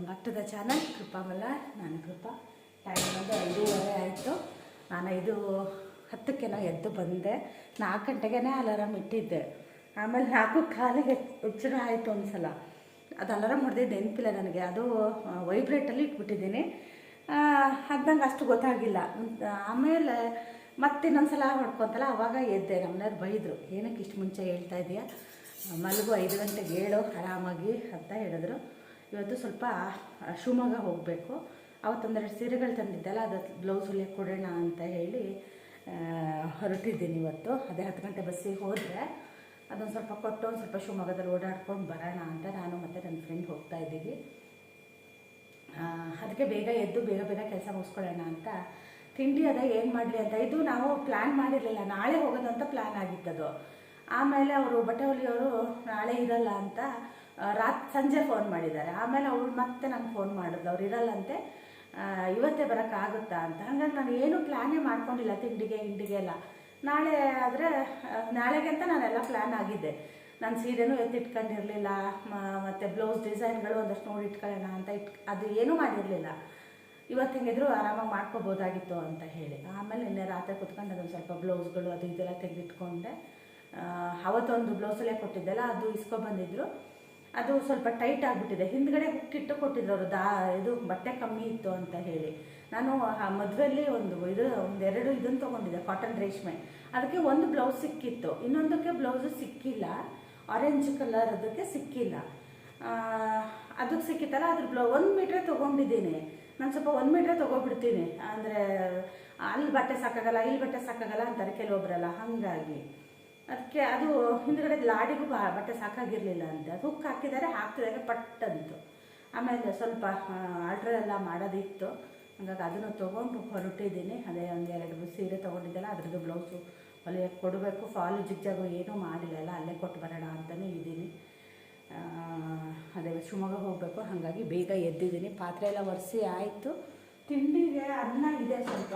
Welcome back to the channel ಕೃಪಾಮಲ್ಲ ನಾನು ಕೃಪಾ time ಬಂದು ಐದೂವರೆ ಆಯಿತು. ನಾನು ಐದು ಹತ್ತಕ್ಕೆನೋ ಎದ್ದು ಬಂದೆ. ನಾಲ್ಕು ಗಂಟೆಗೆ ಅಲಾರಾಮ್ ಇಟ್ಟಿದ್ದೆ. ಆಮೇಲೆ ನಾಲ್ಕು ಕಾಲಿಗೆ ಉಚ್ಚರ ಆಯಿತು ಒಂದು ಸಲ ಅದು ಅಲಾರಾಮ್ ಹೊಡೆದಿದ್ದು ನೆನಪಿಲ್ಲ ನನಗೆ. ಅದು ವೈಬ್ರೇಟಲ್ಲಿ ಇಟ್ಬಿಟ್ಟಿದ್ದೀನಿ. ಅದು ನಂಗೆ ಅಷ್ಟು ಗೊತ್ತಾಗಿಲ್ಲ. ಆಮೇಲೆ ಮತ್ತೆ ಇನ್ನೊಂದು ಸಲ ಹೊಡ್ಕೊತಲ್ಲ ಅವಾಗ ಎದ್ದೆ. ನಮ್ಮನೆಯವ್ರು ಬೈದರು, ಏನಕ್ಕೆ ಇಷ್ಟು ಮುಂಚೆ ಹೇಳ್ತಾ ಇದೆಯಾ? ಮಲಗು ಐದು ಗಂಟೆಗೆ ಹೇಳು, ಆರಾಮಾಗಿ ಅಂತ ಹೇಳಿದ್ರು. ಇವತ್ತು ಸ್ವಲ್ಪ ಶಿವಮೊಗ್ಗ ಹೋಗಬೇಕು. ಅವತ್ತೊಂದೆರಡು ಸೀರೆಗಳು ತಂದಿದ್ದಲ್ಲ ಅದು ಬ್ಲೌಸ್ ಹೊಲಿಯಕ್ಕೆ ಕೊಡೋಣ ಅಂತ ಹೇಳಿ ಹೊರಟಿದ್ದೀನಿ ಇವತ್ತು. ಅದೇ ಹತ್ತು ಗಂಟೆ ಬಸ್ಸಿಗೆ ಹೋದರೆ ಅದೊಂದು ಸ್ವಲ್ಪ ಕೊಟ್ಟು ಒಂದು ಸ್ವಲ್ಪ ಶಿವಮೊಗ್ಗದಲ್ಲಿ ಓಡಾಡ್ಕೊಂಡು ಬರೋಣ ಅಂತ ನಾನು ಮತ್ತು ನನ್ನ ಫ್ರೆಂಡ್ ಹೋಗ್ತಾ ಇದ್ದೀವಿ. ಅದಕ್ಕೆ ಬೇಗ ಎದ್ದು ಬೇಗ ಬೇಗ ಕೆಲಸ ಮುಗಿಸ್ಕೊಳ್ಳೋಣ ಅಂತ. ತಿಂಡಿ ಅದ, ಏನು ಮಾಡಲಿ ಅಂತ. ಇದು ನಾವು ಪ್ಲ್ಯಾನ್ ಮಾಡಿರಲಿಲ್ಲ, ನಾಳೆ ಹೋಗೋದು ಅಂತ ಪ್ಲ್ಯಾನ್ ಆಗಿತ್ತದು. ಆಮೇಲೆ ಅವರು ಬಟ್ಟೆ ಹೊಲಿಯೋರು ನಾಳೆ ಇರಲ್ಲ ಅಂತ ರಾತ್ ಸಂಜೆ ಫೋನ್ ಮಾಡಿದ್ದಾರೆ. ಆಮೇಲೆ ಅವಳು ಮತ್ತೆ ನಂಗೆ ಫೋನ್ ಮಾಡಿದ್ಲು. ಅವ್ರು ಇರಲ್ಲಂತೆ. ಇವತ್ತೇ ಬರೋಕ್ಕಾಗುತ್ತಾ ಅಂತ. ಹಾಗಾಗಿ ನಾನು ಏನು ಪ್ಲ್ಯಾನೇ ಮಾಡ್ಕೊಂಡಿಲ್ಲ. ತಿಂಡಿಗೆ, ಹಿಂಡಿಗೆ ಎಲ್ಲ. ನಾಳೆ ಆದರೆ ನಾಳೆಗೆ ಅಂತ ನಾನೆಲ್ಲ ಪ್ಲ್ಯಾನ್ ಆಗಿದ್ದೆ. ನಾನು ಸೀರೆನೂ ಎತ್ತಿಟ್ಕೊಂಡಿರಲಿಲ್ಲ. ಮತ್ತು ಬ್ಲೌಸ್ ಡಿಸೈನ್ಗಳು ಒಂದಷ್ಟು ನೋಡಿ ಇಟ್ಕೊಳ್ಳೋಣ ಅಂತ ಇಟ್, ಅದು ಏನೂ ಮಾಡಿರಲಿಲ್ಲ. ಇವತ್ತು ಹೆಂಗಿದ್ರು ಆರಾಮಾಗಿ ಮಾಡ್ಕೋಬೋದಾಗಿತ್ತು ಅಂತ ಹೇಳಿ. ಆಮೇಲೆ ನಿನ್ನೆ ರಾತ್ರಿ ಕುತ್ಕೊಂಡು ಅದೊಂದು ಸ್ವಲ್ಪ ಬ್ಲೌಸ್ಗಳು ಅದು ಇದೆಲ್ಲ ತೆಗೆದಿಟ್ಕೊಂಡೆ. ಅವತ್ತೊಂದು ಬ್ಲೌಸಲ್ಲೇ ಕೊಟ್ಟಿದ್ದೆಲ್ಲ. ಅದು ಇಸ್ಕೊಬಂದಿದ್ರು. ಅದು ಸ್ವಲ್ಪ ಟೈಟ್ ಆಗಿಬಿಟ್ಟಿದೆ. ಹಿಂದ್ಗಡೆ ಹುಕ್ಕಿಟ್ಟು ಕೊಟ್ಟಿದ್ರು ಅವರು ದಾ ಇದು ಬಟ್ಟೆ ಕಮ್ಮಿ ಇತ್ತು ಅಂತ ಹೇಳಿ. ನಾನು ಆ ಮದುವೆಯಲ್ಲಿ ಒಂದು ಇದು ಒಂದೆರಡು ಇದನ್ನು ತೊಗೊಂಡಿದ್ದೆ ಕಾಟನ್ ರೇಷ್ಮೆ. ಅದಕ್ಕೆ ಒಂದು ಬ್ಲೌಸ್ ಸಿಕ್ಕಿತ್ತು. ಇನ್ನೊಂದಕ್ಕೆ ಬ್ಲೌಸು ಸಿಕ್ಕಿಲ್ಲ. ಆರೆಂಜ್ ಕಲರ್ ಅದಕ್ಕೆ ಸಿಕ್ಕಿಲ್ಲ. ಅದಕ್ಕೆ ಸಿಕ್ಕಿತ್ತಲ್ಲ, ಅದ್ರ ಬ್ಲೌ ಒಂದು ಮೀಟ್ರೇ ತೊಗೊಂಡಿದ್ದೀನಿ. ನಾನು ಸ್ವಲ್ಪ ಒಂದು ಮೀಟ್ರೇ ತೊಗೊಬಿಡ್ತೀನಿ. ಅಂದರೆ, ಅಲ್ಲಿ ಬಟ್ಟೆ ಸಾಕಾಗಲ್ಲ, ಇಲ್ಲಿ ಬಟ್ಟೆ ಸಾಕಾಗಲ್ಲ ಅಂತಾರೆ ಕೆಲವೊಬ್ಬರಲ್ಲ ಹಾಗಾಗಿ. ಅದಕ್ಕೆ ಅದು ಹಿಂದ್ಗಡೆ ಲಾಡಿಗೂ ಬಾ, ಬಟ್ಟೆ ಸಾಕಾಗಿರಲಿಲ್ಲ ಅಂತ. ಅದು ಹುಕ್ ಹಾಕಿದ್ದಾರೆ ಹಾಕ್ತಿದಾಗ ಪಟ್ಟಂತು ಆಮೇಲೆ ಸ್ವಲ್ಪ ಆರ್ಡ್ರ್ ಎಲ್ಲ ಮಾಡೋದಿತ್ತು. ಹಾಗಾಗಿ ಅದನ್ನು ತೊಗೊಂಡು ಹೊರಟಿದ್ದೀನಿ. ಅದೇ ಒಂದು ಎರಡು ಸೀರೆ ತೊಗೊಂಡಿದ್ದೆಲ್ಲ, ಅದ್ರದ್ದು ಬ್ಲೌಸು ಅಲ್ಲಿ ಕೊಡಬೇಕು. ಫಾಲು ಜಿಗ್ಜಾಗು ಏನೂ ಮಾಡಿಲ್ಲ. ಅಲ್ಲ ಅಲ್ಲೇ ಕೊಟ್ಟು ಬರೋಣ ಅಂತಲೇ ಇದ್ದೀನಿ. ಅದೇ ಶಿವಮೊಗ್ಗ ಹೋಗಬೇಕು. ಹಾಗಾಗಿ ಬೇಗ ಎದ್ದಿದ್ದೀನಿ. ಪಾತ್ರೆ ಎಲ್ಲ ಒರೆಸಿ ಆಯಿತು. ತಿಂಡಿಗೆ ಅನ್ನ ಇದೆ ಸ್ವಲ್ಪ.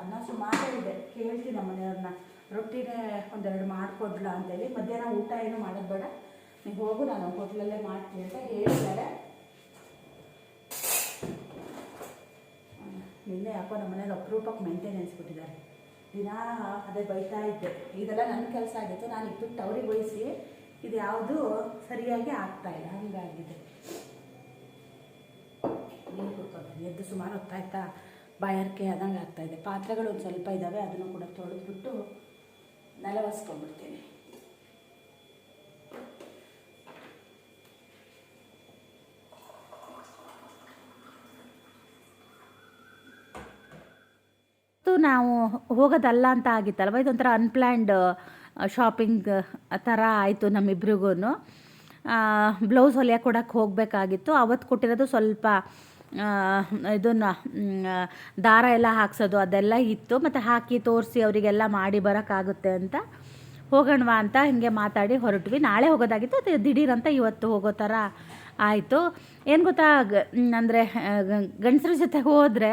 ಅನ್ನ ಸುಮಾರು ಇದೆ. ಕೇಳ್ತೀನಿ ನಮ್ಮ ಮನೆಯವ್ರನ್ನ ರೊಟ್ಟಿನೇ ಒಂದೆರಡು ಮಾಡಿಕೊಡ್ಲಾ ಅಂತೇಳಿ ಮಧ್ಯಾಹ್ನ ಊಟ ಏನು ಮಾಡೋದು ಬೇಡ. ನೀವು ಹೋಗು, ನಾನು ಹೋಟ್ಲಲ್ಲೇ ಮಾಡ್ತೀನಿ ಅಂತ ಹೇಳಿದ್ದಾರೆ. ನಿನ್ನೆ ಯಾಕೋ ನಮ್ಮ ಮನೇಲಿ ಅಪರೂಪಕ್ಕೆ ಮೇಂಟೆನೆನ್ಸ್ ಬಿಟ್ಟಿದ್ದಾರೆ ದಿನ ಅದೇ ಬೈತಾ ಇದ್ದೆ. ಇದೆಲ್ಲ ನನ್ನ ಕೆಲಸ ಆಗಿತ್ತು, ನಾನು ಇಟ್ಟು ಅವ್ರಿಗೆ ವಹಿಸಿ ಇದು ಯಾವುದು ಸರಿಯಾಗಿ ಆಗ್ತಾ ಇಲ್ಲ, ಹಂಗಾಗಿದೆ. ಎದ್ದು ಸುಮಾರು ಹೊತ್ತಾಯ್ತಾ? ಬಾಯಾರಿಕೆ ಆದಂಗೆ ಆಗ್ತಾಯಿದೆ ಪಾತ್ರೆಗಳು ಒಂದು ಸ್ವಲ್ಪ ಇದ್ದಾವೆ ಅದನ್ನು ಕೂಡ ತೊಳೆದ್ಬಿಟ್ಟು ನೆಲ ಒರೆಸ್ಕೊಂಡ್ಬಿಡ್ತೀನಿ ಇವತ್ತು ನಾವು ಹೋಗೋದಲ್ಲ ಅಂತ ಆಗಿತ್ತಲ್ವ? ಇದೊಂಥರ ಅನ್ಪ್ಲ್ಯಾಂಡ್ ಶಾಪಿಂಗ್ ಥರ ಆಯಿತು ನಮ್ಮಿಬ್ರಿಗೂ ಬ್ಲೌಸ್ ಹೊಲಿಯಕ್ಕೆ ಕೊಡೋಕ್ಕೆ ಹೋಗಬೇಕಾಗಿತ್ತು. ಅವತ್ತು ಕೊಟ್ಟಿರೋದು ಸ್ವಲ್ಪ ಇದನ್ನು ದಾರ ಎಲ್ಲ ಹಾಕ್ಸೋದು ಅದೆಲ್ಲ ಇತ್ತು. ಮತ್ತು ಹಾಕಿ ತೋರಿಸಿ ಅವರಿಗೆಲ್ಲ ಮಾಡಿ ಬರೋಕ್ಕಾಗುತ್ತೆ ಅಂತ ಹೋಗೋಣವಾ ಅಂತ ಹಿಂಗೆ ಮಾತಾಡಿ ಹೊರಟ್ವಿ. ನಾಳೆ ಹೋಗೋದಾಗಿತ್ತು. ಅದು ದಿಢೀರಂತ ಇವತ್ತು ಹೋಗೋ ಥರ ಆಯಿತು. ಏನು ಗೊತ್ತಾ ಅಂದರೆ ಗಂಡಸ್ರ ಜೊತೆ ಹೋದರೆ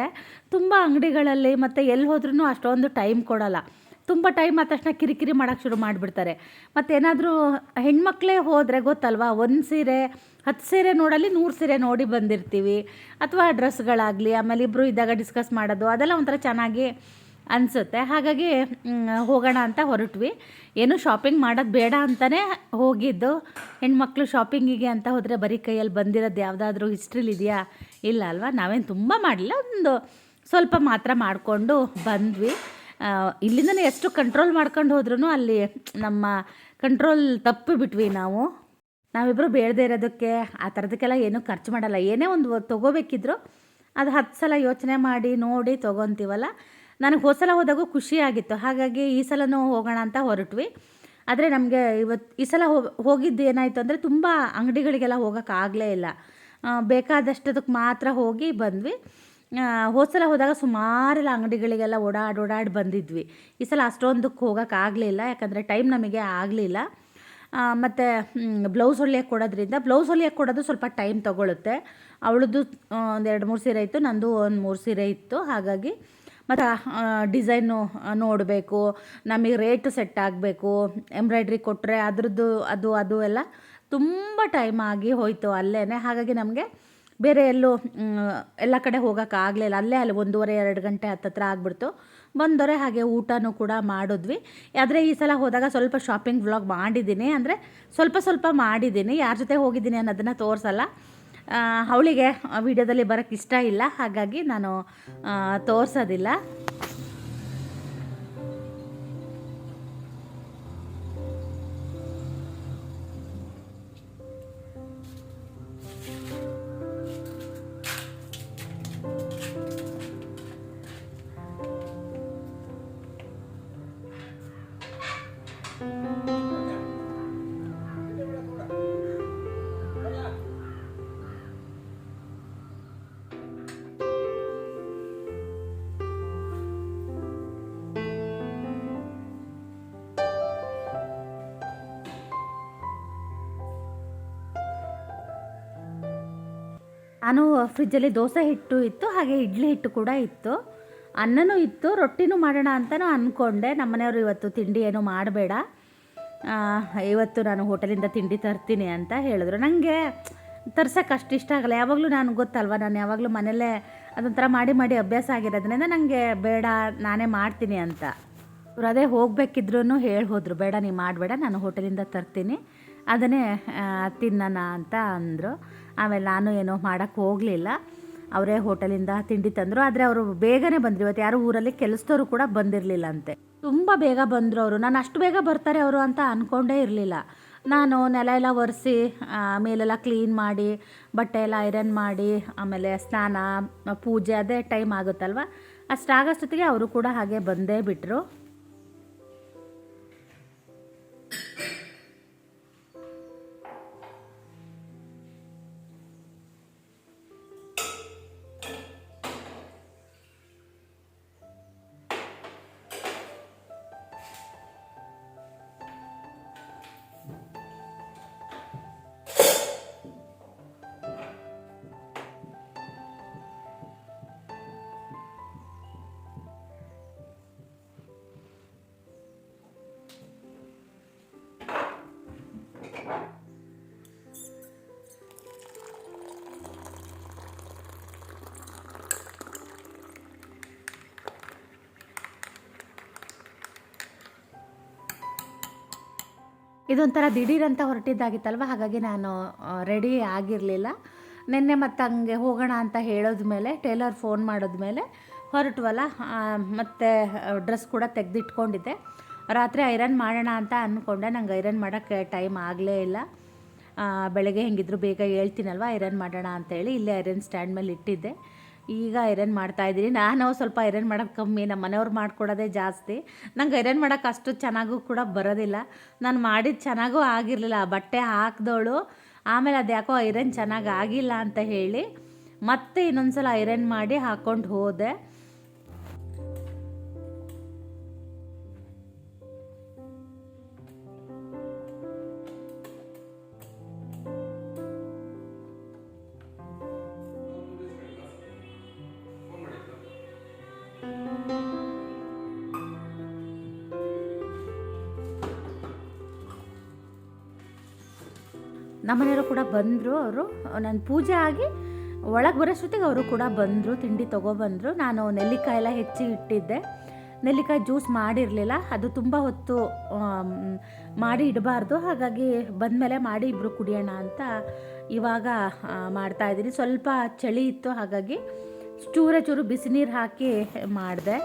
ತುಂಬ ಅಂಗಡಿಗಳಲ್ಲಿ ಮತ್ತು ಎಲ್ಲಿ ಹೋದ್ರೂ ಅಷ್ಟೊಂದು ಟೈಮ್ ಕೊಡೋಲ್ಲ. ತುಂಬ ಟೈಮ್ ಆದ ತಕ್ಷಣ ಕಿರಿಕಿರಿ ಮಾಡೋಕ್ಕೆ ಶುರು ಮಾಡಿಬಿಡ್ತಾರೆ. ಮತ್ತೇನಾದರೂ ಹೆಣ್ಮಕ್ಳೇ ಹೋದರೆ ಗೊತ್ತಲ್ವಾ, ಒಂದು ಸೀರೆ ಹತ್ತು ಸೀರೆ ನೋಡಲ್ಲಿ ನೂರು ಸೀರೆ ನೋಡಿ ಬಂದಿರ್ತೀವಿ. ಅಥವಾ ಡ್ರೆಸ್ಗಳಾಗಲಿ, ಆಮೇಲೆ ಇಬ್ಬರು ಇದ್ದಾಗ ಡಿಸ್ಕಸ್ ಮಾಡೋದು, ಅದೆಲ್ಲ ಒಂಥರ ಚೆನ್ನಾಗಿ ಅನಿಸುತ್ತೆ. ಹಾಗಾಗಿ ಹೋಗೋಣ ಅಂತ ಹೊರಟ್ವಿ. ಏನು ಶಾಪಿಂಗ್ ಮಾಡೋದು ಬೇಡ ಅಂತಲೇ ಹೋಗಿದ್ದು. ಹೆಣ್ಮಕ್ಳು ಶಾಪಿಂಗಿಗೆ ಅಂತ ಹೋದರೆ ಬರೀ ಕೈಯಲ್ಲಿ ಬಂದಿರೋದು ಯಾವುದಾದ್ರೂ ಹಿಸ್ಟ್ರಿಲಿ ಇದೆಯಾ? ಇಲ್ಲ ಅಲ್ವಾ? ನಾವೇನು ತುಂಬ ಮಾಡಲಿಲ್ಲ. ಒಂದು ಸ್ವಲ್ಪ ಮಾತ್ರ ಮಾಡಿಕೊಂಡು ಬಂದ್ವಿ. ಇಲ್ಲಿಂದನೇ ಎಷ್ಟು ಕಂಟ್ರೋಲ್ ಮಾಡ್ಕೊಂಡು ಹೋದ್ರೂ ಅಲ್ಲಿ ನಮ್ಮ ಕಂಟ್ರೋಲ್ ತಪ್ಪಿ ಬಿಟ್ವಿ ನಾವು. ನಾವಿಬ್ಬರು ಬೇಡದೇ ಇರೋದಕ್ಕೆ ಆ ಥರದಕ್ಕೆಲ್ಲ ಏನೂ ಖರ್ಚು ಮಾಡಲ್ಲ. ಏನೇ ಒಂದು ತೊಗೋಬೇಕಿದ್ರು ಅದು ಹತ್ತು ಸಲ ಯೋಚನೆ ಮಾಡಿ ನೋಡಿ ತೊಗೊತೀವಲ್ಲ? ನನಗೆ ಹೋದ ಸಲ ಹೋದಾಗೂ ಖುಷಿ ಆಗಿತ್ತು. ಹಾಗಾಗಿ ಈ ಸಲನೂ ಹೋಗೋಣ ಅಂತ ಹೊರಟ್ವಿ. ಆದರೆ ನಮಗೆ ಇವತ್ತು ಈ ಸಲ ಹೋಗಿ ಹೋಗಿದ್ದು ಏನಾಯಿತು ಅಂದರೆ ತುಂಬ ಅಂಗಡಿಗಳಿಗೆಲ್ಲ ಹೋಗೋಕ್ಕಾಗಲೇ ಇಲ್ಲ. ಬೇಕಾದಷ್ಟದಕ್ಕೆ ಮಾತ್ರ ಹೋಗಿ ಬಂದ್ವಿ. ಹೋದ ಸಲ ಹೋದಾಗ ಸುಮಾರೆಲ್ಲ ಅಂಗಡಿಗಳಿಗೆಲ್ಲ ಓಡಾಡಿ ಓಡಾಡಿ ಬಂದಿದ್ವಿ. ಈ ಸಲ ಅಷ್ಟೊಂದಕ್ಕೆ ಹೋಗೋಕ್ಕಾಗಲಿಲ್ಲ ಯಾಕಂದರೆ ಟೈಮ್ ನಮಗೆ ಆಗಲಿಲ್ಲ. ಮತ್ತು ಬ್ಲೌಸ್ ಹೊಲಿಯೋಕೆ ಕೊಡೋದ್ರಿಂದ ಬ್ಲೌಸ್ ಹೊಲಿಯೋಕೆ ಕೊಡೋದು ಸ್ವಲ್ಪ ಟೈಮ್ ತೊಗೊಳುತ್ತೆ. ಅವಳದ್ದು ಒಂದು ಎರಡು ಮೂರು ಸೀರೆ ಇತ್ತು, ನಂದು ಒಂದು ಮೂರು ಸೀರೆ ಇತ್ತು. ಹಾಗಾಗಿ, ಮತ್ತು ಡಿಸೈನು ನೋಡಬೇಕು. ನಮಗೆ ರೇಟ್ ಸೆಟ್ ಆಗಬೇಕು. ಎಂಬ್ರಾಯ್ಡ್ರಿ ಕೊಟ್ಟರೆ ಅದ್ರದ್ದು, ಅದು ಅದು ಎಲ್ಲ ತುಂಬ ಟೈಮ್ ಆಗಿ ಹೋಯಿತು ಅಲ್ಲೇ ಹಾಗಾಗಿ ನಮಗೆ ಬೇರೆ ಎಲ್ಲೂ ಎಲ್ಲ ಕಡೆ ಹೋಗೋಕ್ಕಾಗಲಿಲ್ಲ ಅಲ್ಲೇ ಅಲ್ಲಿ, ಒಂದೂವರೆ, ಎರಡು ಗಂಟೆ ಹತ್ತತ್ರ ಆಗಿಬಿಡ್ತು. ಬಂದವರೆ ಹಾಗೆ ಊಟನೂ ಕೂಡ ಮಾಡಿದ್ವಿ. ಆದರೆ ಈ ಸಲ ಹೋದಾಗ ಸ್ವಲ್ಪ ಶಾಪಿಂಗ್ ವ್ಲಾಗ್ ಮಾಡಿದ್ದೀನಿ. ಅಂದರೆ ಸ್ವಲ್ಪ ಸ್ವಲ್ಪ ಮಾಡಿದ್ದೀನಿ. ಯಾರ ಜೊತೆ ಹೋಗಿದ್ದೀನಿ ಅನ್ನೋದನ್ನು ತೋರಿಸಲ್ಲ. ಅವಳಿಗೆ ವಿಡಿಯೋದಲ್ಲಿ ಬರೋಕ್ಕೆ ಇಷ್ಟ ಇಲ್ಲ. ಹಾಗಾಗಿ ನಾನು ತೋರ್ಸೋದಿಲ್ಲ. ನಾನು ಫ್ರಿಜ್ಜಲ್ಲಿ ದೋಸೆ ಹಿಟ್ಟು ಇತ್ತು, ಹಾಗೆ ಇಡ್ಲಿ ಹಿಟ್ಟು ಕೂಡ ಇತ್ತು. ಅನ್ನನೂ ಇತ್ತು, ರೊಟ್ಟಿನೂ ಮಾಡೋಣ ಅಂತಲೂ ಅಂದ್ಕೊಂಡೆ ನಮ್ಮನೆಯವರು ಇವತ್ತು ತಿಂಡಿ ಏನೂ ಮಾಡಬೇಡ. ಇವತ್ತು ನಾನು ಹೋಟೆಲಿಂದ ತಿಂಡಿ ತರ್ತೀನಿ ಅಂತ ಹೇಳಿದ್ರು. ನನಗೆ ತರ್ಸೋಕೆ ಅಷ್ಟು ಇಷ್ಟ ಆಗಲ್ಲ. ಯಾವಾಗಲೂ ನಾನು ಗೊತ್ತಲ್ವ, ನಾನು ಯಾವಾಗಲೂ ಮನೆಯಲ್ಲೇ ಅದೊಂಥರ ಮಾಡಿ ಮಾಡಿ ಅಭ್ಯಾಸ ಆಗಿರೋದ್ರಿಂದ ನನಗೆ ಬೇಡ, ನಾನೇ ಮಾಡ್ತೀನಿ ಅಂತ. ಇವ್ರು ಅದೇ ಹೋಗ್ಬೇಕಿದ್ರು ಹೇಳಿ ಹೋದರು ಬೇಡ ನೀವು ಮಾಡಬೇಡ, ನಾನು ಹೋಟೆಲಿಂದ ತರ್ತೀನಿ. ಅದನ್ನೇ ತಿನ್ನೋಣ ಅಂತ ಅಂದರು. ಆಮೇಲೆ ನಾನು ಏನೋ ಮಾಡೋಕ್ಕೆ ಹೋಗಲಿಲ್ಲ. ಅವರೇ ಹೋಟೆಲಿಂದ ತಿಂಡಿ ತಂದರು. ಆದರೆ ಅವರು ಬೇಗನೆ ಬಂದರು. ಇವತ್ತು ಯಾರು ಊರಲ್ಲಿ ಕೆಲಸದವರು ಕೂಡ ಬಂದಿರಲಿಲ್ಲ ಅಂತೆ ತುಂಬ ಬೇಗ ಬಂದರು ಅವರು. ನಾನು ಅಷ್ಟು ಬೇಗ ಬರ್ತಾರೆ ಅವರು ಅಂತ ಅಂದ್ಕೊಂಡೇ ಇರಲಿಲ್ಲ. ನಾನು ನೆಲ ಎಲ್ಲ ಒರೆಸಿ ಮೇಲೆಲ್ಲ ಕ್ಲೀನ್ ಮಾಡಿ, ಬಟ್ಟೆ ಎಲ್ಲ ಐರನ್ ಮಾಡಿ, ಆಮೇಲೆ ಸ್ನಾನ, ಪೂಜೆ ಅದೇ ಟೈಮ್ ಆಗುತ್ತಲ್ವ? ಅಷ್ಟಾಗೋಷ್ಟೊತ್ತಿಗೆ ಅವರು ಕೂಡ ಹಾಗೆ ಬಂದೇ ಬಿಟ್ಟರು ಇದೊಂಥರ ದಿಢೀರ್ ಅಂತ ಹೊರಟಿದ್ದಾಗಿತ್ತಲ್ವ? ಹಾಗಾಗಿ ನಾನು ರೆಡಿ ಆಗಿರಲಿಲ್ಲ. ನಿನ್ನೆ ಮತ್ತೆ ಹಂಗೆ ಹೋಗೋಣ ಅಂತ ಹೇಳಿದ್ಮೇಲೆ ಟೇಲರ್ ಫೋನ್ ಮಾಡಿದ್ಮೇಲೆ ಮೇಲೆ ಹೊರಟವಲ್ಲ ಮತ್ತೆ ಡ್ರೆಸ್ ಕೂಡ ತೆಗೆದಿಟ್ಕೊಂಡಿದ್ದೆ. ರಾತ್ರಿ ಐರನ್ ಮಾಡೋಣ ಅಂತ ಅಂದ್ಕೊಂಡೆ ನಂಗೆ ಐರನ್ ಮಾಡೋಕ್ಕೆ ಟೈಮ್ ಆಗಲೇ ಇಲ್ಲ. ಬೆಳಗ್ಗೆ ಹೆಂಗಿದ್ರು ಬೇಗ ಹೇಳ್ತೀನಲ್ವ, ಐರನ್ ಮಾಡೋಣ ಅಂತೇಳಿ, ಇಲ್ಲೇ ಐರನ್ ಸ್ಟ್ಯಾಂಡ್ ಮೇಲೆ ಇಟ್ಟಿದ್ದೆ. ಈಗ ಐರನ್ ಮಾಡ್ತಾ ಇದ್ದೀನಿ. ನಾನು ಸ್ವಲ್ಪ ಐರನ್ ಮಾಡೋದು ಕಮ್ಮಿ ನಮ್ಮ ಮನೆಯವ್ರು ಮಾಡ್ಕೊಡೋದೇ ಜಾಸ್ತಿ. ನಂಗೆ ಐರನ್ ಮಾಡೋಕೆ ಅಷ್ಟು ಚೆನ್ನಾಗೂ ಕೂಡ ಬರೋದಿಲ್ಲ. ನಾನು ಮಾಡಿದ ಚೆನ್ನಾಗೂ ಆಗಿರಲಿಲ್ಲ. ಬಟ್ಟೆ ಹಾಕಿದವಳು ಆಮೇಲೆ ಅದು ಯಾಕೋ ಐರನ್ ಚೆನ್ನಾಗಿ ಆಗಿಲ್ಲ ಅಂತ ಹೇಳಿ ಮತ್ತೆ ಇನ್ನೊಂದ್ಸಲ ಐರನ್ ಮಾಡಿ ಹಾಕ್ಕೊಂಡು ಹೋದೆ. ನಮ್ಮನೆಯವರು ಕೂಡ ಬಂದರು ಅವರು. ನನ್ನ ಪೂಜೆ ಆಗಿ ಒಳಗೆ ಬರೋಷ್ಟೊತ್ತಿಗೆ ಅವರು ಕೂಡ ಬಂದರು, ತಿಂಡಿ ತೊಗೊಬಂದರು. ನಾನು ನೆಲ್ಲಿಕಾಯಿ ಎಲ್ಲ ಹೆಚ್ಚಿ ಇಟ್ಟಿದ್ದೆ. ನೆಲ್ಲಿಕಾಯಿ ಜ್ಯೂಸ್ ಮಾಡಿರಲಿಲ್ಲ. ಅದು ತುಂಬ ಹೊತ್ತು ಮಾಡಿ ಇಡಬಾರ್ದು. ಹಾಗಾಗಿ ಬಂದಮೇಲೆ ಮಾಡಿ ಇಬ್ಬರು ಕುಡಿಯೋಣ ಅಂತ ಇವಾಗ ಮಾಡ್ತಾಯಿದ್ದೀನಿ ಸ್ವಲ್ಪ ಚಳಿ ಇತ್ತು. ಹಾಗಾಗಿ ಚೂರ ಚೂರು ಬಿಸಿನೀರು ಹಾಕಿ ಮಾಡಿದೆ.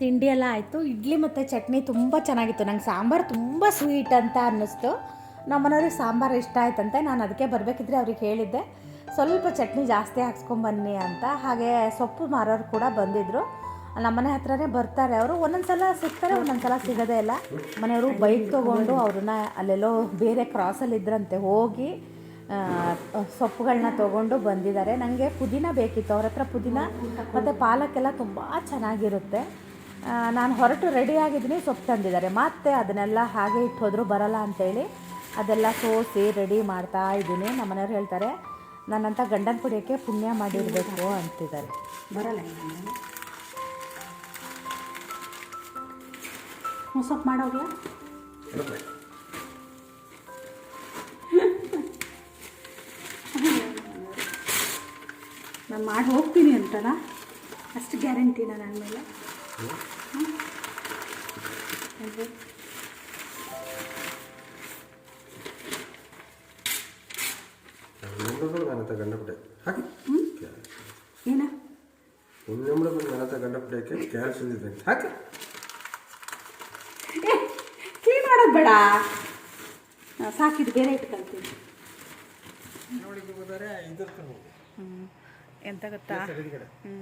ತಿಂಡಿ ಎಲ್ಲ ಆಯಿತು. ಇಡ್ಲಿ ಮತ್ತು ಚಟ್ನಿ ತುಂಬ ಚೆನ್ನಾಗಿತ್ತು. ನಂಗೆ ಸಾಂಬಾರು ತುಂಬ ಸ್ವೀಟ್ ಅಂತ ಅನ್ನಿಸ್ತು. ನಮ್ಮ ಮನೆಯವ್ರಿಗೆ ಸಾಂಬಾರು ಇಷ್ಟ ಆಯ್ತಂತೆ. ನಾನು ಅದಕ್ಕೆ ಬರಬೇಕಿದ್ರೆ ಅವ್ರಿಗೆ ಹೇಳಿದ್ದೆ. ಸ್ವಲ್ಪ ಚಟ್ನಿ ಜಾಸ್ತಿ ಹಾಕ್ಸ್ಕೊಂಬನ್ನಿ ಅಂತ. ಹಾಗೆ ಸೊಪ್ಪು ಮಾರೋರು ಕೂಡ ಬಂದಿದ್ದರು ನಮ್ಮನೆ ಹತ್ರನೇ ಬರ್ತಾರೆ ಅವರು. ಒಂದೊಂದು ಸಲ ಸಿಗ್ತಾರೆ ಒಂದೊಂದು ಸಲ ಸಿಗೋದೇ ಇಲ್ಲ. ಮನೆಯವರು ಬೈಕ್ ತೊಗೊಂಡು ಅವ್ರನ್ನ ಅಲ್ಲೆಲ್ಲೋ ಬೇರೆ ಕ್ರಾಸಲ್ಲಿ ಇದ್ರಂತೆ ಹೋಗಿ ಸೊಪ್ಪುಗಳನ್ನ ತೊಗೊಂಡು ಬಂದಿದ್ದಾರೆ. ನನಗೆ ಪುದೀನ ಬೇಕಿತ್ತು. ಅವ್ರ ಹತ್ರ ಪುದೀನ ಮತ್ತು ಪಾಲಕ್ಕೆಲ್ಲ ತುಂಬ ಚೆನ್ನಾಗಿರುತ್ತೆ. ನಾನು ಹೊರಟು ರೆಡಿ ಆಗಿದ್ದೀನಿ, ಸೊಪ್ಪು ತಂದಿದ್ದಾರೆ. ಮತ್ತೆ ಅದನ್ನೆಲ್ಲ ಹಾಗೆ ಇಟ್ಟು ಹೋದರೂ ಬರಲ್ಲ ಅಂತೇಳಿ ಅದೆಲ್ಲ ಸೋಸಿ ರೆಡಿ ಮಾಡ್ತಾ ಇದ್ದೀನಿ. ನಮ್ಮ ಮನೆಯವ್ರು ಹೇಳ್ತಾರೆ ನನ್ನಂಥ ಗಂಡನ ಕುಡಿಯೋಕ್ಕೆ ಪುಣ್ಯ ಮಾಡಿರಬೇಕು ಅಂತಿದ್ದಾರೆ. ಬರಲ್ಲ ಸೊಪ್ಪು ಮಾಡೋಗ್ಲಾ? ನಾನು ಮಾಡಿ ಹೋಗ್ತೀನಿ ಅಂತಲ್ಲ ಅಷ್ಟು ಗ್ಯಾರಂಟಿನ ನನ್ನ ಮೇಲೆ? ಹ್ಮ್? ಅಲ್ವೇ? ಉಣ್ಣೆಂಬಳು ನನ್ನ ಹತ್ರ ಗಂಡ ಬಿಟ್ಟೆ ಹಾಕಿ ಏನ ಕ್ಲೀನ್ ಮಾಡೋದು ಬೇಡ. ಆ, ಸಾಕಿದ್ದು ಬೇರೆ ಇಟ್ಕೊಳ್ತೀನಿ ಎಂತ ಗೊತ್ತಾ? ಹ್ಞೂ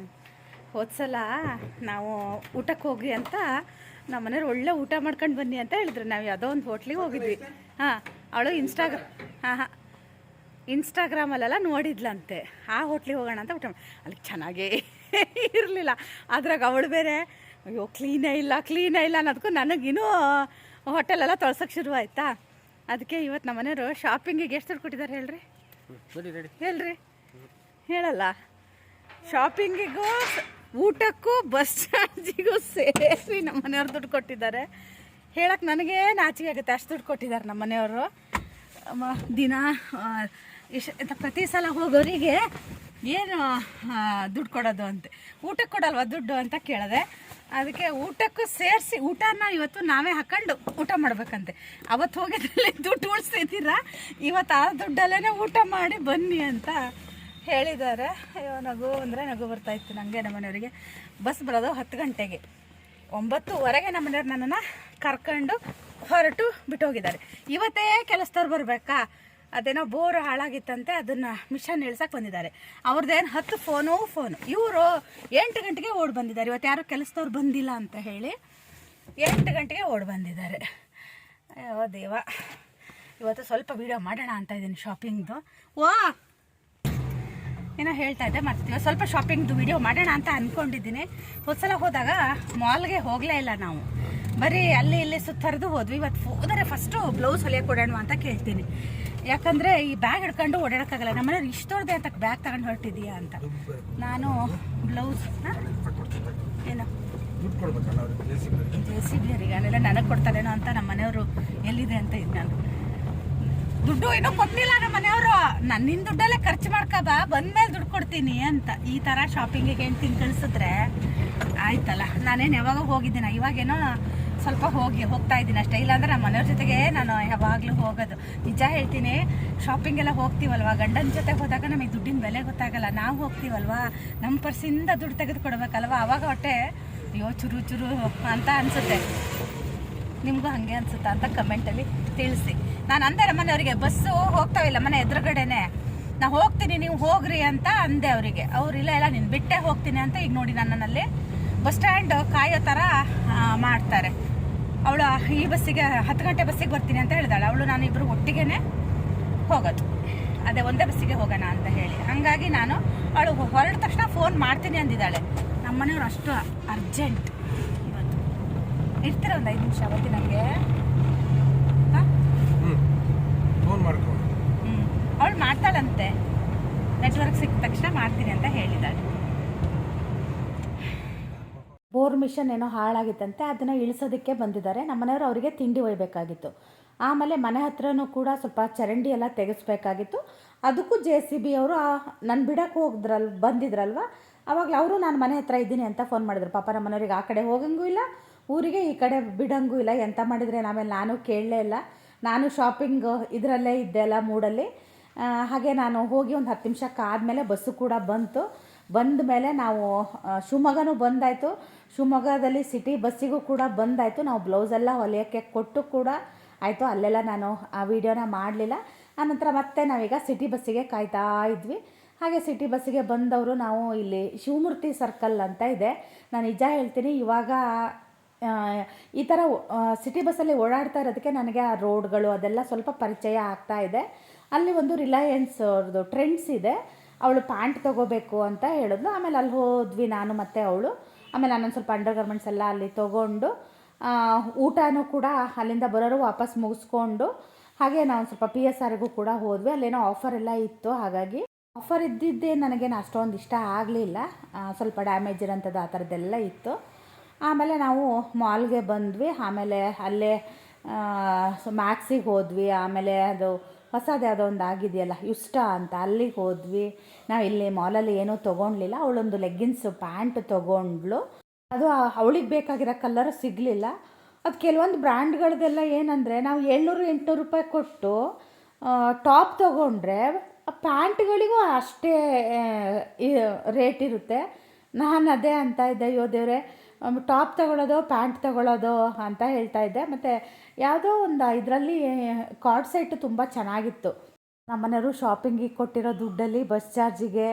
ಹೋದ್ಸಲ ನಾವು ಊಟಕ್ಕೆ ಹೋಗಿ ಅಂತ ನಮ್ಮ ಮನೆಯವ್ರು ಒಳ್ಳೆ ಊಟ ಮಾಡ್ಕೊಂಡು ಬನ್ನಿ ಅಂತ ಹೇಳಿದ್ರು. ನಾವು ಯಾವುದೋ ಒಂದು ಹೋಟ್ಲಿಗೆ ಹೋಗಿದ್ವಿ. ಹಾಂ ಅವಳು ಇನ್ಸ್ಟಾಗ್ರ ಹಾಂ ಹಾಂ ಇನ್ಸ್ಟಾಗ್ರಾಮಲ್ಲೆಲ್ಲ ನೋಡಿದ್ಲಂತೆ. ಆ ಹೋಟ್ಲಿಗೆ ಹೋಗೋಣ ಅಂತ ಊಟ ಮಾಡ್- ಅಲ್ಲಿ ಚೆನ್ನಾಗೇ ಇರಲಿಲ್ಲ. ಅದ್ರಾಗ ಅವಳು ಬೇರೆ ಅಯ್ಯೋ ಕ್ಲೀನೇ ಇಲ್ಲ ಕ್ಲೀನೇ ಇಲ್ಲ ಅನ್ನೋದಕ್ಕೂ ನನಗಿನ್ನೂ ಹೋಟೆಲೆಲ್ಲ ತೊಳ್ಸೋಕ್ಕೆ ಶುರು ಆಯಿತಾ? ಅದಕ್ಕೆ ಇವತ್ತು ನಮ್ಮ ಮನೆಯವರು ಶಾಪಿಂಗಿಗೆ ಎಷ್ಟು ದುಡ್ಡು ಕೊಟ್ಟಿದ್ದಾರೆ ಹೇಳ್ರಿ? ಹೇಳ್ರಿ. ಹೇಳಲ್ಲ. ಶಾಪಿಂಗಿಗೂ ಊಟಕ್ಕೂ ಬಸ್ ಚಾರ್ಜಿಗೂ ಸೇರಿ ನಮ್ಮ ಮನೆಯವ್ರು ದುಡ್ಡು ಕೊಟ್ಟಿದ್ದಾರೆ. ಹೇಳಕ್ಕೆ ನನಗೆ ನಾಚಿಕೆ ಆಗುತ್ತೆ, ಅಷ್ಟು ದುಡ್ಡು ಕೊಟ್ಟಿದ್ದಾರೆ ನಮ್ಮ ಮನೆಯವರು. ದಿನ ಇಷ್ಟ ಪ್ರತಿ ಸಲ ಹೋಗೋರಿಗೆ ಏನು ದುಡ್ಡು ಕೊಡೋದು ಅಂತೆ. ಊಟಕ್ಕೆ ಕೊಡಲ್ವಾ ದುಡ್ಡು ಅಂತ ಕೇಳಿದೆ. ಅದಕ್ಕೆ ಊಟಕ್ಕೂ ಸೇರಿಸಿ, ಊಟನ ಇವತ್ತು ನಾವೇ ಹಾಕೊಂಡು ಊಟ ಮಾಡ್ಬೇಕಂತೆ. ಅವತ್ತು ಹೋಗಿದ್ರಲ್ಲಿ ದುಡ್ಡು ಉಳಿಸ್ತಿದ್ದೀರಾ ಇವತ್ತು ಆ ದುಡ್ಡಲ್ಲೇ ಊಟ ಮಾಡಿ ಬನ್ನಿ ಅಂತ ಹೇಳಿದ್ದಾರೆ. ಅಯ್ಯೋ, ನಗು ಅಂದರೆ ನಗು ಬರ್ತಾಯಿತ್ತು ನನಗೆ ನಮ್ಮ ಮನೆಯವರಿಗೆ. ಬಸ್ ಬರೋದು ಹತ್ತು ಗಂಟೆಗೆ. ಒಂಬತ್ತುವರೆಗೆ ನಮ್ಮ ಮನೆಯವ್ರು ನನ್ನನ್ನು ಕರ್ಕೊಂಡು ಹೊರಟು ಬಿಟ್ಟು ಹೋಗಿದ್ದಾರೆ. ಇವತ್ತೇ ಕೆಲಸದವ್ರು ಬರಬೇಕಾ? ಅದೇನೋ ಬೋರ್ ಹಾಳಾಗಿತ್ತಂತೆ, ಅದನ್ನು ಮಿಷನ್ ಇಳ್ಸಕ್ಕೆ ಬಂದಿದ್ದಾರೆ. ಅವ್ರದ್ದೇನು ಹತ್ತು ಫೋನು ಫೋನು. ಇವರು ಎಂಟು ಗಂಟೆಗೆ ಓಡ್ ಬಂದಿದ್ದಾರೆ. ಇವತ್ತು ಯಾರು ಕೆಲಸದವ್ರು ಬಂದಿಲ್ಲ ಅಂತ ಹೇಳಿ ಎಂಟು ಗಂಟೆಗೆ ಓಡ್ ಬಂದಿದ್ದಾರೆ. ಅಯ್ಯೋ ದೇವ. ಇವತ್ತು ಸ್ವಲ್ಪ ವೀಡಿಯೋ ಮಾಡೋಣ ಅಂತ ಇದ್ದೀನಿ ಶಾಪಿಂಗ್ದು ವಾ ಏನೋ ಹೇಳ್ತಾ ಇದ್ದೆ ಮತ್ತೆ ಸ್ವಲ್ಪ ಶಾಪಿಂಗ್ದು ವಿಡಿಯೋ ಮಾಡೋಣ ಅಂತ ಅಂದ್ಕೊಂಡಿದ್ದೀನಿ ಹೊಸಲ ಹೋದಾಗ ಮಾಲ್ಗೆ ಹೋಗಲೇ ಇಲ್ಲ ನಾವು. ಬರೀ ಅಲ್ಲಿ ಇಲ್ಲಿ ಸುತ್ತರಿದು ಹೋದ್ವಿ. ಇವತ್ತು ಹೋದರೆ ಫಸ್ಟು ಬ್ಲೌಸ್ ಹೊಲಿಯಕ್ಕೆ ಕೊಡೋಣ ಅಂತ ಕೇಳ್ತೀನಿ. ಯಾಕಂದರೆ ಈ ಬ್ಯಾಗ್ ಹಿಡ್ಕೊಂಡು ಓಡಾಡೋಕ್ಕಾಗಲ್ಲ. ನಮ್ಮನೇಲಿ ಇಷ್ಟೋರ್ದೆ ಅಂತ ಬ್ಯಾಗ್ ತಗೊಂಡು ಹೊರಟಿದೀಯಾ ಅಂತ. ನಾನು ಬ್ಲೌಸ್ ಏನು? ಜೆ ಸಿ ಬಿ ಅವರಿಗೆ ಅಲ್ಲೆಲ್ಲ ನನಗೆ ಕೊಡ್ತಾರೇನೋ ಅಂತ ನಮ್ಮ ಮನೆಯವರು ಎಲ್ಲಿದೆ ಅಂತ ಇದ್ದು ನಾನು. ದುಡ್ಡು ಏನು ಕೊಟ್ಟಿಲ್ಲ ನಮ್ಮ ಮನೆಯವರು. ನನ್ನಿನ ದುಡ್ಡಲ್ಲೇ ಖರ್ಚು ಮಾಡ್ಕಬ, ಬಂದ್ಮೇಲೆ ದುಡ್ಡು ಕೊಡ್ತೀನಿ ಅಂತ. ಈ ಥರ ಶಾಪಿಂಗಿಗೆ ಏನು ತಿಂಗ್ ಕಳಿಸಿದ್ರೆ ಆಯ್ತಲ್ಲ. ನಾನೇನು ಯಾವಾಗ ಹೋಗಿದ್ದೀನ? ಇವಾಗೇನೋ ಸ್ವಲ್ಪ ಹೋಗಿ ಹೋಗ್ತಾ ಇದ್ದೀನಿ ಅಷ್ಟೇ. ಇಲ್ಲಾಂದ್ರೆ ನಮ್ಮ ಮನೆಯವ್ರ ಜೊತೆಗೆ ನಾನು ಯಾವಾಗಲೂ ಹೋಗೋದು. ನಿಜ ಹೇಳ್ತೀನಿ ಶಾಪಿಂಗ್ ಎಲ್ಲ ಹೋಗ್ತೀವಲ್ವಾ? ಗಂಡನ ಜೊತೆ ಹೋದಾಗ ನಮಗೆ ದುಡ್ಡಿನ ಬೆಲೆ ಗೊತ್ತಾಗಲ್ಲ. ನಾವು ಹೋಗ್ತೀವಲ್ವ? ನಮ್ಮ ಪರ್ಸಿಂದ ದುಡ್ಡು ತೆಗೆದು ಅವಾಗ ಹೊಟ್ಟೆ, ಅಯ್ಯೋ, ಚುರು ಚುರು ಅಂತ ಅನಿಸುತ್ತೆ. ನಿಮಗೂ ಹಾಗೆ ಅನ್ಸುತ್ತಾ ಅಂತ ಕಮೆಂಟಲ್ಲಿ ತಿಳಿಸಿ. ನಾನು ಅಂದೆ ನಮ್ಮ ಮನೆಯವರಿಗೆ, ಬಸ್ಸು ಹೋಗ್ತಾವಿಲ್ಲ ಮನೆ ಎದುರುಗಡೆನೆ. ನಾ ಹೋಗ್ತೀನಿ, ನೀವು ಹೋಗ್ರಿ ಅಂತ ಅಂದೆ ಅವರಿಗೆ. ಅವ್ರು, ಇಲ್ಲ ಇಲ್ಲ, ನೀನು ಬಿಟ್ಟೆ ಹೋಗ್ತೀನಿ ಅಂತ ಈಗ ನೋಡಿ ನನ್ನಲ್ಲಿ ಬಸ್ ಸ್ಟ್ಯಾಂಡ್ ಕಾಯೋ ಥರ ಮಾಡ್ತಾರೆ. ಅವಳು ಈ ಬಸ್ಸಿಗೆ, ಹತ್ತು ಗಂಟೆ ಬಸ್ಸಿಗೆ ಬರ್ತೀನಿ ಅಂತ ಹೇಳಿದಾಳೆ. ಅವಳು, ನಾನು ಇಬ್ಬರು ಒಟ್ಟಿಗೆನೆ ಹೋಗೋದು. ಅದೇ ಒಂದೇ ಬಸ್ಸಿಗೆ ಹೋಗೋಣ ಅಂತ ಹೇಳಿ. ಹಾಗಾಗಿ ನಾನು ಅವಳು ಹೊರಡ ತಕ್ಷಣ ಫೋನ್ ಮಾಡ್ತೀನಿ ಅಂದಿದ್ದಾಳೆ. ನಮ್ಮ ಮನೆಯವ್ರು ಅಷ್ಟು ಅರ್ಜೆಂಟ್. ಇವತ್ತು. ಇರ್ತೀರ ಒಂದು ಐದು ನಿಮಿಷ? ಅವತ್ತಿ ನನಗೆ ಹ್ಞೂ ಫೋನ್ ಮಾಡ್ಕೊಂಡು ಹ್ಞೂ ಅವಳು ಮಾಡ್ತಾಳಂತೆ ನೆಟ್ವರ್ಕ್ ಸಿಕ್ಕ ತಕ್ಷಣ ಮಾಡ್ತೀನಿ ಅಂತ ಹೇಳಿದ್ದಾಳೆ ಬೋರ್ ಮಿಷನ್ ಏನೋ ಹಾಳಾಗಿತ್ತಂತೆ, ಅದನ್ನು ಇಳಿಸೋದಕ್ಕೆ ಬಂದಿದ್ದಾರೆ. ನಮ್ಮ ಮನೆಯವರು ಅವರಿಗೆ ತಿಂಡಿ ಒಯ್ಯಬೇಕಾಗಿತ್ತು ಆಮೇಲೆ ಮನೆ ಹತ್ರನೂ ಕೂಡ ಸ್ವಲ್ಪ ಚರಂಡಿ ಎಲ್ಲ ತೆಗೆಸ್ಬೇಕಾಗಿತ್ತು. ಅದಕ್ಕೂ ಜೆ ಸಿ ಬಿ ಅವರು ನನ್ನ ಬಿಡಕ್ಕೆ ಹೋಗಿದ್ರಲ್, ಬಂದಿದ್ರಲ್ವ? ಅವಾಗ ಅವರು ನಾನು ಮನೆ ಹತ್ರ ಇದ್ದೀನಿ ಅಂತ ಫೋನ್ ಮಾಡಿದ್ರು. ಪಾಪ ನಮ್ಮ ಮನೆಯವ್ರಿಗೆ ಆ ಕಡೆ ಹೋಗಂಗೂ ಇಲ್ಲ, ಊರಿಗೆ ಈ ಕಡೆ ಬಿಡಂಗೂ ಇಲ್ಲ, ಎಂತ ಮಾಡಿದರೆ ಆಮೇಲೆ ನಾನು ಕೇಳಲೇ ಇಲ್ಲ. ನಾನು ಶಾಪಿಂಗ್ ಇದರಲ್ಲೇ ಇದ್ದೆ ಅಲ್ಲ ಮೂಡಲ್ಲಿ. ಹಾಗೆ ನಾನು ಹೋಗಿ ಒಂದು ಹತ್ತು ನಿಮಿಷ ಆದಮೇಲೆ ಬಸ್ಸು ಕೂಡ ಬಂತು. ಬಂದ ಮೇಲೆ ನಾವು ಶಿವಮೊಗ್ಗನೂ ಬಂದಾಯಿತು. ಶಿವಮೊಗ್ಗದಲ್ಲಿ ಸಿಟಿ ಬಸ್ಸಿಗೂ ಕೂಡ ಬಂದಾಯಿತು. ನಾವು ಬ್ಲೌಸೆಲ್ಲ ಹೊಲಿಯೋಕ್ಕೆ ಕೊಟ್ಟು ಕೂಡ ಆಯಿತು. ಅಲ್ಲೆಲ್ಲ ನಾನು ಆ ವಿಡಿಯೋನ ಮಾಡಲಿಲ್ಲ. ಆನಂತರ ಮತ್ತೆ ನಾವೀಗ ಸಿಟಿ ಬಸ್ಸಿಗೆ ಕಾಯ್ತಾ ಇದ್ವಿ. ಹಾಗೆ ಸಿಟಿ ಬಸ್ಸಿಗೆ ಬಂದವರು ನಾವು ಇಲ್ಲಿ ಶಿವಮೂರ್ತಿ ಸರ್ಕಲ್ ಅಂತ ಇದೆ. ನಾನು ನಿಜ ಹೇಳ್ತೀನಿ, ಇವಾಗ ಈ ಥರ ಸಿಟಿ ಬಸ್ಸಲ್ಲಿ ಓಡಾಡ್ತಾ ಇರೋದಕ್ಕೆ ನನಗೆ ಆ ರೋಡ್ಗಳು ಅದೆಲ್ಲ ಸ್ವಲ್ಪ ಪರಿಚಯ ಆಗ್ತಾ ಇದೆ. ಅಲ್ಲಿ ಒಂದು ರಿಲಯನ್ಸ್ ಅವ್ರದ್ದು ಟ್ರೆಂಡ್ಸ್ ಇದೆ. ಅವಳು ಪ್ಯಾಂಟ್ ತೊಗೋಬೇಕು ಅಂತ ಹೇಳಿದ್ಲು. ಆಮೇಲೆ ಅಲ್ಲಿ ಹೋದ್ವಿ ನಾನು ಮತ್ತು ಅವಳು. ಆಮೇಲೆ ನಾನೊಂದು ಸ್ವಲ್ಪ ಅಂಡರ್ ಗಾರ್ಮೆಂಟ್ಸ್ ಎಲ್ಲ ಅಲ್ಲಿ ತೊಗೊಂಡು ಊಟನೂ ಕೂಡ ಅಲ್ಲಿಂದ ಬರೋರು ವಾಪಸ್ ಮುಗಿಸ್ಕೊಂಡು, ಹಾಗೆ ನಾವು ಸ್ವಲ್ಪ ಪಿ ಎಸ್ ಆರ್ಗೂ ಕೂಡ ಹೋದ್ವಿ. ಅಲ್ಲೇನೋ ಆಫರ್ ಎಲ್ಲ ಇತ್ತು, ಹಾಗಾಗಿ ಆಫರ್ ಇದ್ದಿದ್ದೇ ನನಗೇನು ಅಷ್ಟೊಂದು ಇಷ್ಟ ಆಗಲಿಲ್ಲ. ಸ್ವಲ್ಪ ಡ್ಯಾಮೇಜ್ ಇರೋಂಥದ್ದು ಆ ಥರದ್ದೆಲ್ಲ ಇತ್ತು. ಆಮೇಲೆ ನಾವು ಮಾಲ್ಗೆ ಬಂದ್ವಿ. ಆಮೇಲೆ ಅಲ್ಲೇ ಮ್ಯಾಕ್ಸಿಗೆ ಹೋದ್ವಿ. ಆಮೇಲೆ ಅದು ಹೊಸದು ಯಾವುದೋ ಒಂದು ಆಗಿದೆಯಲ್ಲ, ಇಷ್ಟ ಅಂತ. ಅಲ್ಲಿಗೆ ಹೋದ್ವಿ. ನಾವು ಇಲ್ಲಿ ಮಾಲಲ್ಲಿ ಏನೂ ತೊಗೊಳ್ಲಿಲ್ಲ ಅವಳೊಂದು ಲೆಗ್ಗಿನ್ಸ್ ಪ್ಯಾಂಟ್ ತೊಗೊಂಡ್ಳು. ಅದು ಅವಳಿಗೆ ಬೇಕಾಗಿರೋ ಕಲರ್ ಸಿಗಲಿಲ್ಲ. ಅದು ಕೆಲವೊಂದು ಬ್ರ್ಯಾಂಡ್ಗಳದ್ದೆಲ್ಲ ಏನಂದರೆ, ನಾವು ಏಳ್ನೂರು, ಎಂಟುನೂರು ರೂಪಾಯಿ ಕೊಟ್ಟು ಟಾಪ್ ತೊಗೊಂಡ್ರೆ ಪ್ಯಾಂಟ್ಗಳಿಗೂ ಅಷ್ಟೇ ರೇಟ್ ಇರುತ್ತೆ. ನಾನು ಅದೇ ಅಂತ ಇದ್ದೆ. ಅಯ್ಯೋ ದೇವ್ರೆ ಟಾಪ್ ತಗೊಳ್ಳೋದು ಪ್ಯಾಂಟ್ ತಗೊಳ್ಳೋದು ಅಂತ ಹೇಳ್ತಾ ಇದ್ದೆ. ಮತ್ತು ಯಾವುದೋ ಒಂದು ಇದರಲ್ಲಿ ಕಾರ್ಡ್ ಸೆಟ್ ತುಂಬ ಚೆನ್ನಾಗಿತ್ತು. ನಮ್ಮನೆಯವರು ಶಾಪಿಂಗಿಗೆ ಕೊಟ್ಟಿರೋ ದುಡ್ಡಲ್ಲಿ ಬಸ್ ಚಾರ್ಜಿಗೆ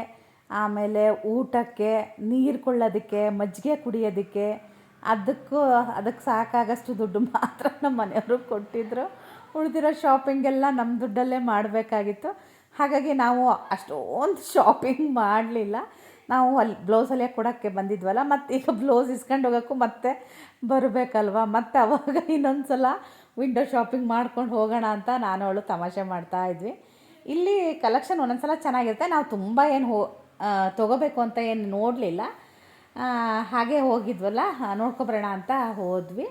ಆಮೇಲೆ ಊಟಕ್ಕೆ, ನೀರು ಕೊಳ್ಳೋದಕ್ಕೆ, ಮಜ್ಜಿಗೆ ಕುಡಿಯೋದಕ್ಕೆ, ಅದಕ್ಕೂ, ಅದಕ್ಕೆ ಸಾಕಾಗಷ್ಟು ದುಡ್ಡು ಮಾತ್ರ ನಮ್ಮ ಮನೆಯವರು ಕೊಟ್ಟಿದ್ದರು ಉಳಿದಿರೋ ಶಾಪಿಂಗೆಲ್ಲ ನಮ್ಮ ದುಡ್ಡಲ್ಲೇ ಮಾಡಬೇಕಾಗಿತ್ತು. ಹಾಗಾಗಿ ನಾವು ಅಷ್ಟೊಂದು ಶಾಪಿಂಗ್ ಮಾಡಲಿಲ್ಲ. ನಾವು ಅಲ್ಲಿ ಬ್ಲೌಸ್ ಕೊಡೋಕ್ಕೆ ಬಂದಿದ್ವಲ್ಲ, ಮತ್ತು ಈಗ ಬ್ಲೌಸ್ ಇಸ್ಕೊಂಡು ಹೋಗೋಕ್ಕೂ ಮತ್ತೆ ಬರಬೇಕಲ್ವ? ಮತ್ತು ಅವಾಗ ಇನ್ನೊಂದು ಸಲ ವಿಂಡೋ ಶಾಪಿಂಗ್ ಮಾಡ್ಕೊಂಡು ಹೋಗೋಣ ಅಂತ ನಾನು ಅವಳು ತಮಾಷೆ ಮಾಡ್ತಾ ಇದ್ವಿ. ಇಲ್ಲಿ ಕಲೆಕ್ಷನ್ ಒಂದೊಂದು ಸಲ ಚೆನ್ನಾಗಿರುತ್ತೆ. ನಾವು ತುಂಬ ಏನು ಹೋ ತೊಗೋಬೇಕು ಅಂತ ಏನು ನೋಡಲಿಲ್ಲ. ಹಾಗೆ ಹೋಗಿದ್ವಲ್ಲ ನೋಡ್ಕೊಬರೋಣ ಅಂತ ಹೋದ್ವಿ.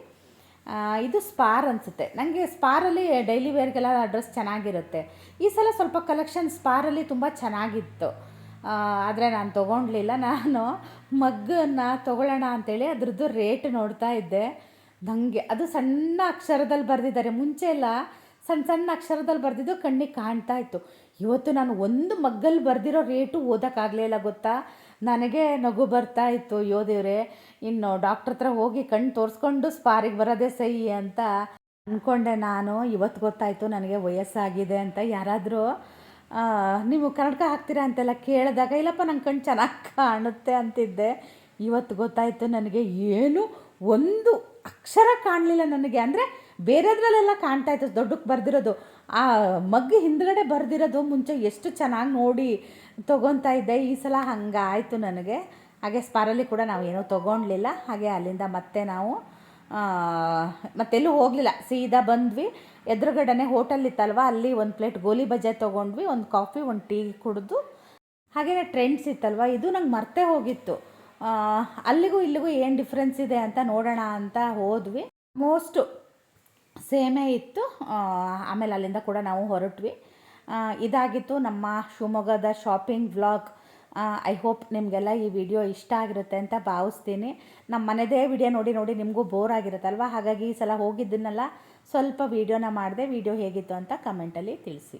ಇದು ಸ್ಪಾರ್ ಅನಿಸುತ್ತೆ. ನನಗೆ ಸ್ಪಾರಲ್ಲಿ ಡೈಲಿ ವೇರ್ಗೆಲ್ಲ ಡ್ರೆಸ್ ಚೆನ್ನಾಗಿರುತ್ತೆ. ಈ ಸಲ ಸ್ವಲ್ಪ ಕಲೆಕ್ಷನ್ ಸ್ಪಾರಲ್ಲಿ ತುಂಬ ಚೆನ್ನಾಗಿತ್ತು. ಆದರೆ ನಾನು ತೊಗೊಂಡ್ಲಿಲ್ಲ. ನಾನು ಮಗ್ಗನ್ನು ತೊಗೊಳ್ಳೋಣ ಅಂತೇಳಿ ಅದ್ರದ್ದು ರೇಟ್ ನೋಡ್ತಾ ಇದ್ದೆ. ನನಗೆ ಅದು ಸಣ್ಣ ಅಕ್ಷರದಲ್ಲಿ ಬರೆದಿದ್ದಾರೆ. ಮುಂಚೆ ಎಲ್ಲ ಸಣ್ಣ ಸಣ್ಣ ಅಕ್ಷರದಲ್ಲಿ ಬರೆದಿದ್ದು ಕಣ್ಣಿಗೆ ಕಾಣ್ತಾ ಇತ್ತು. ಇವತ್ತು ನಾನು ಒಂದು ಮಗ್ಗಲ್ಲಿ ಬರೆದಿರೋ ರೇಟು ಓದೋಕ್ಕಾಗಲಿಲ್ಲ ಗೊತ್ತಾ? ನನಗೆ ನಗು ಬರ್ತಾ ಇತ್ತು, ಅಯ್ಯೋ ಇನ್ನು ಡಾಕ್ಟ್ರ್ ಹತ್ರ ಹೋಗಿ ಕಣ್ಣು ತೋರಿಸ್ಕೊಂಡು ಸ್ಪಾರಿಗೆ ಬರೋದೇ ಸಹಿ ಅಂತ ಅಂದ್ಕೊಂಡೆ ನಾನು. ಇವತ್ತು ಗೊತ್ತಾಯಿತು ನನಗೆ ವಯಸ್ಸಾಗಿದೆ ಅಂತ. ಯಾರಾದರೂ ನೀವು ಕನ್ನಡಕ ಹಾಕ್ತೀರಾ ಅಂತೆಲ್ಲ ಕೇಳಿದಾಗ, ಇಲ್ಲಪ್ಪ ನಂಗೆ ಕಣ್ಣು ಚೆನ್ನಾಗಿ ಕಾಣುತ್ತೆ ಅಂತಿದ್ದೆ. ಇವತ್ತು ಗೊತ್ತಾಯಿತು ನನಗೆ ಏನು ಒಂದು ಅಕ್ಷರ ಕಾಣಲಿಲ್ಲ ನನಗೆ. ಅಂದರೆ ಬೇರೆದ್ರಲ್ಲೆಲ್ಲ ಕಾಣ್ತಾ ಇತ್ತು ದೊಡ್ಡಕ್ಕೆ ಬರೆದಿರೋದು. ಆ ಮಗ್ಗು ಹಿಂದ್ಗಡೆ ಬರೆದಿರೋದು ಮುಂಚೆ ಎಷ್ಟು ಚೆನ್ನಾಗಿ ನೋಡಿ ತೊಗೊತಾ ಇದ್ದೆ. ಈ ಸಲ ಹಂಗಾಯಿತು ನನಗೆ. ಹಾಗೆ ಸ್ಪಾರಲ್ಲಿ ಕೂಡ ನಾವು ಏನೂ ತೊಗೊಳ್ಲಿಲ್ಲ ಹಾಗೆ ಅಲ್ಲಿಂದ ಮತ್ತೆ ನಾವು ಮತ್ತೆಲ್ಲೂ ಹೋಗಲಿಲ್ಲ. ಸೀದಾ ಬಂದ್ವಿ. ಎದುರುಗಡೆನೆ ಹೋಟೆಲ್ ಇತ್ತಲ್ವ? ಅಲ್ಲಿ ಒಂದು ಪ್ಲೇಟ್ ಗೋಲಿ ಬಜೆ ತೊಗೊಂಡ್ವಿ. ಒಂದು ಕಾಫಿ ಒಂದು ಟೀ ಕುಡಿದು. ಹಾಗೆಯೇ ಟ್ರೆಂಡ್ಸ್ ಇತ್ತಲ್ವ? ಇದು ನಂಗೆ ಮರ್ತೇ ಹೋಗಿತ್ತು. ಅಲ್ಲಿಗೂ ಇಲ್ಲಿಗೂ ಏನು ಡಿಫ್ರೆನ್ಸ್ ಇದೆ ಅಂತ ನೋಡೋಣ ಅಂತ ಹೋದ್ವಿ. ಮೋಸ್ಟು ಸೇಮೇ ಇತ್ತು. ಆಮೇಲೆ ಅಲ್ಲಿಂದ ಕೂಡ ನಾವು ಹೊರಟ್ವಿ. ಇದಾಗಿತ್ತು ನಮ್ಮ ಶಿವಮೊಗ್ಗದ ಶಾಪಿಂಗ್ ವ್ಲಾಗ್ ಐ ಹೋಪ್ ನಿಮಗೆಲ್ಲ ಈ ವಿಡಿಯೋ ಇಷ್ಟ ಆಗಿರುತ್ತೆ ಅಂತ ಭಾವಿಸ್ತೀನಿ. ನಮ್ಮ ಮನೆದೇ ವಿಡಿಯೋ ನೋಡಿ ನೋಡಿ ನಿಮಗೂ ಬೋರ್ ಆಗಿರುತ್ತಲ್ವ? ಹಾಗಾಗಿ ಈ ಸಲ ಹೋಗಿದ್ದನ್ನೆಲ್ಲ ಸ್ವಲ್ಪ ವೀಡಿಯೋನ ಮಾಡಿದೆ ವಿಡಿಯೋ ಹೇಗಿತ್ತು ಅಂತ ಕಮೆಂಟಲ್ಲಿ ತಿಳಿಸಿ.